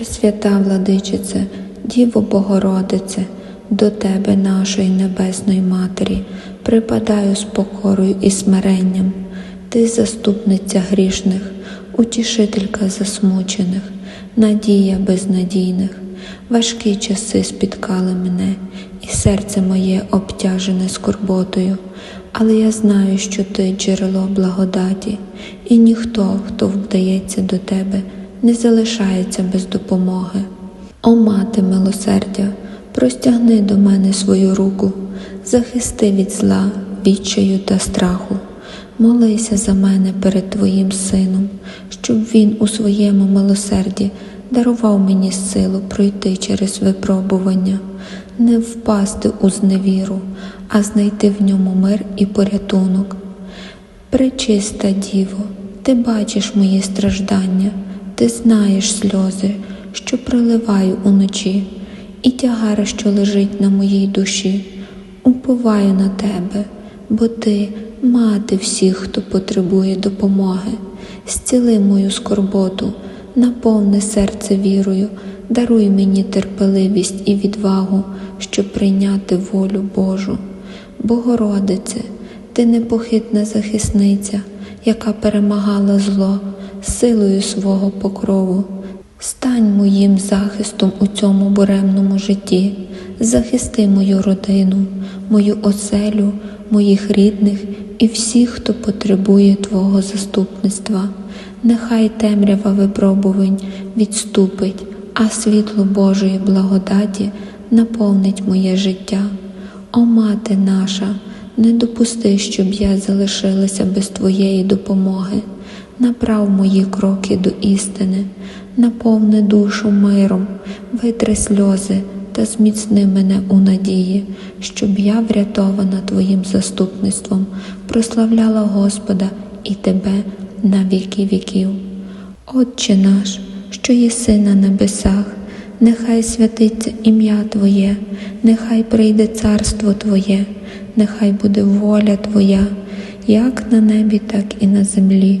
Пресвята владичице, Діво Богородице, до Тебе, нашої Небесної Матері, припадаю з покорою і смиренням. Ти заступниця грішних, утішителька засмучених, надія безнадійних. Важкі часи спіткали мене, і серце моє обтяжене скорботою. Але я знаю, що ти джерело благодаті, і ніхто, хто вдається до тебе, не залишається без допомоги. О мати милосердя, простягни до мене свою руку, захисти від зла, відчаю та страху. Молися за мене перед Твоїм Сином, щоб Він у своєму милосерді дарував мені силу пройти через випробування, не впасти у зневіру, а знайти в ньому мир і порятунок. Пречиста Діво, ти бачиш мої страждання, ти знаєш сльози, що проливаю уночі, і тягар, що лежить на моїй душі. Уповаю на тебе, бо ти мати всіх, хто потребує допомоги. Зціли мою скорботу, наповни серце вірою, даруй мені терпеливість і відвагу, щоб прийняти волю Божу. Богородице, ти непохитна захисниця, яка перемагала зло силою свого покрову. Стань моїм захистом у цьому буремному житті, захисти мою родину, мою оселю, моїх рідних і всіх, хто потребує Твого заступництва. Нехай темрява випробувань відступить, а світло Божої благодаті наповнить моє життя. О мати наша, не допусти, щоб я залишилася без Твоєї допомоги. Направ мої кроки до істини, наповни душу миром, витри сльози та зміцни мене у надії, щоб я, врятована Твоїм заступництвом, прославляла Господа і Тебе на віки віків. Отче наш, що єси на небесах, нехай святиться ім'я Твоє, нехай прийде царство Твоє, нехай буде воля Твоя, як на небі, так і на землі.